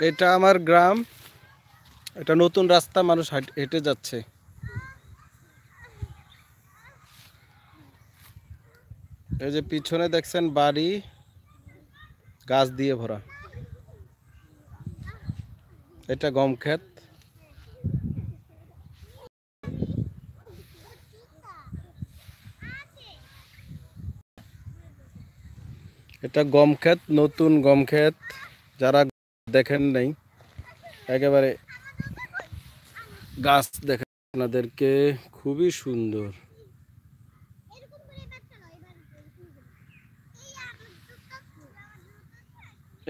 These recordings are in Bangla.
এটা আমার গ্রাম। এটা নতুন রাস্তা, মানুষ হাঁট- যাচ্ছে। এই যে পিছনে দেখছেন বাড়ি, গাছ দিয়ে ভরা। এটা গম ক্ষেত। এটা গম ক্ষেত, নতুন গম ক্ষেত। যারা দেখেন নাই। একেবারে গাছ দেখেন আপনাদেরকে, খুবই সুন্দর।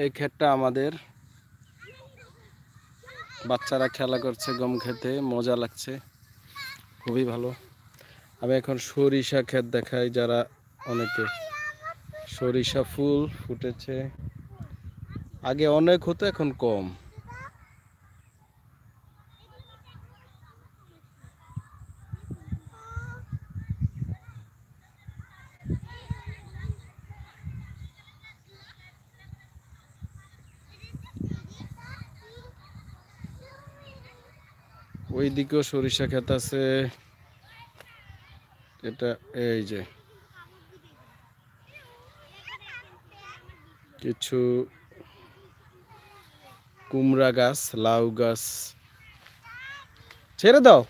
এই ক্ষেতটা আমাদের বাচ্চারা খেলা করছে, গম খেতে, মজা লাগছে, খুবই ভালো। আমি এখন সরিষা ক্ষেত দেখাই যারা অনেকে। সরিষা ফুল ফুটেছে। আগে অনেক হতো এখন কম। ওই দিকেও সরিষা ক্ষেত আছে। এটা এই যে। কিছু কুমড়া গাছ, লাউ গাছ। ছেড়ে দাও।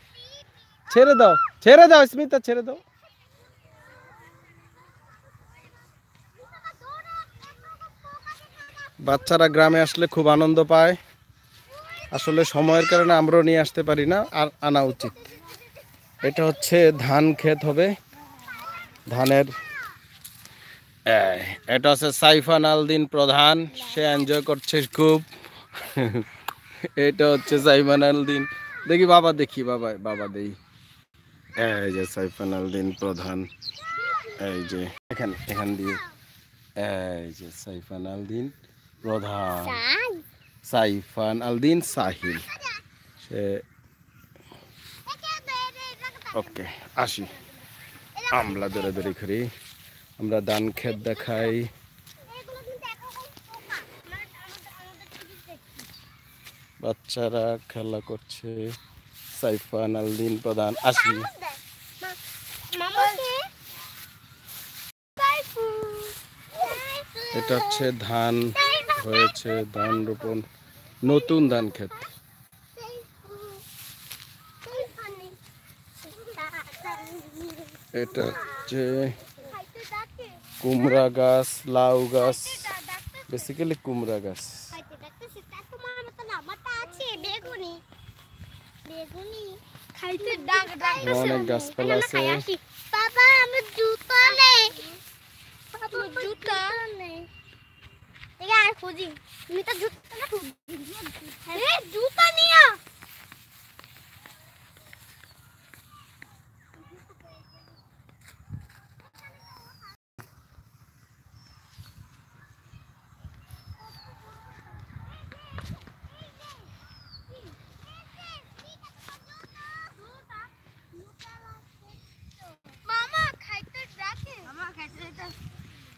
ছেড়ে দাও। ছেড়ে দাও, স্মিতা, ছেড়ে দাও। বাচ্চারা গ্রামে আসলে খুব আনন্দ পায়। আসলে সময়ের কারণে আমরাও নিয়ে আসতে পারি না, আর আনা উচিত। এটা হচ্ছে ধান ক্ষেত হবে। ধানের এটা হচ্ছে সাইফান আলদিন প্রধান। সে এনজয় করছে খুব। এটা হচ্ছে সাইফান আল দিন দেখি বাবা দেখি বাবা বাবা দেই। এই যে সাইফান আল দিন প্রধান। এই যে এখানে এখান দিয়ে। এই যে সাইফান আল দিন প্রধান সাইফান আল দিন সাহিল। সে ওকে আসি। আমরা ধরে ধরে করি। আমরা ধান ক্ষেত দেখাই। বাচ্চারা খেলা করছে। সাইফান আলদিন প্রধান আসি এটা হচ্ছে ধান হয়েছে ধান রোপণ। নতুন ধান ক্ষেত। এটা হচ্ছে কুমড়া গাছ লাউ গাছ বেসিক্যালি কুমড়া গাছ। অনেক গাছপালা আছে। বাবা আমার জুতো নেই বাবা জুতো নেই এগে আর খুঁজি তুমি তো জুতো না খুঁজি আরে জুতো নিও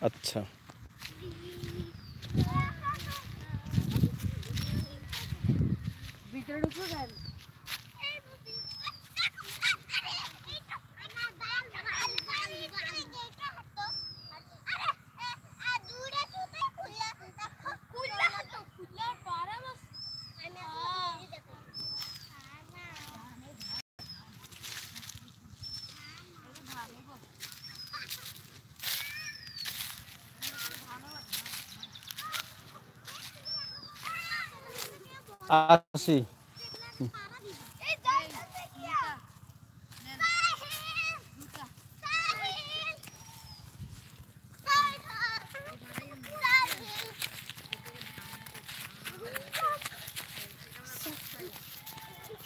अच्छा। बिटरडू को আসি।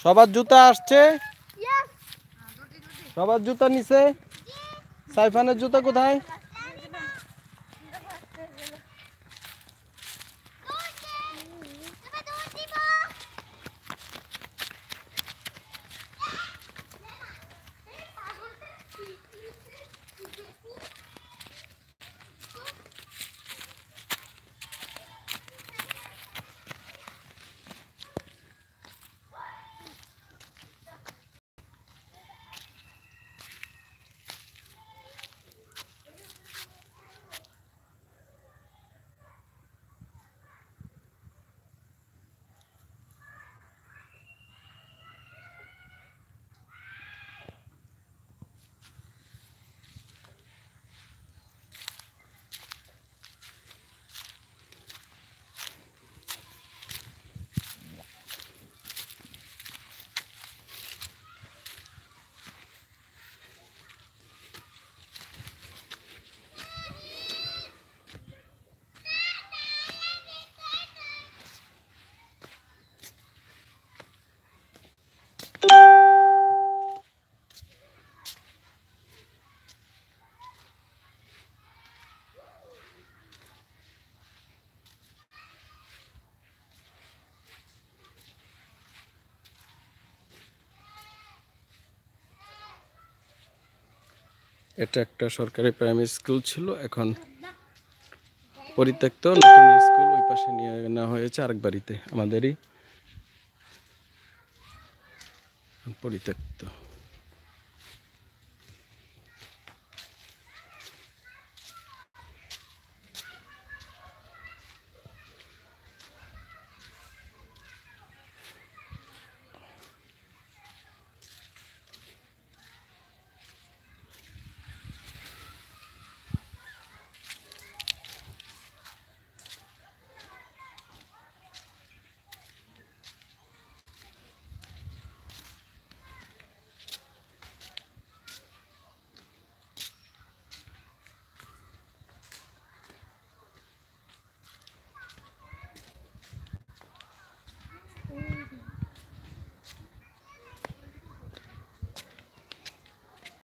সবার জুতা আসছে? সবার জুতা নিছে সাইফানের জুতা কোথায়? এটা একটা সরকারি প্রাইমারি স্কুল ছিল, এখন পরিত্যক্ত, নতুন স্কুল ওই পাশে নিয়ে নেওয়া হয়েছে আরেক বাড়িতে, আমাদেরই। পরিত্যক্ত।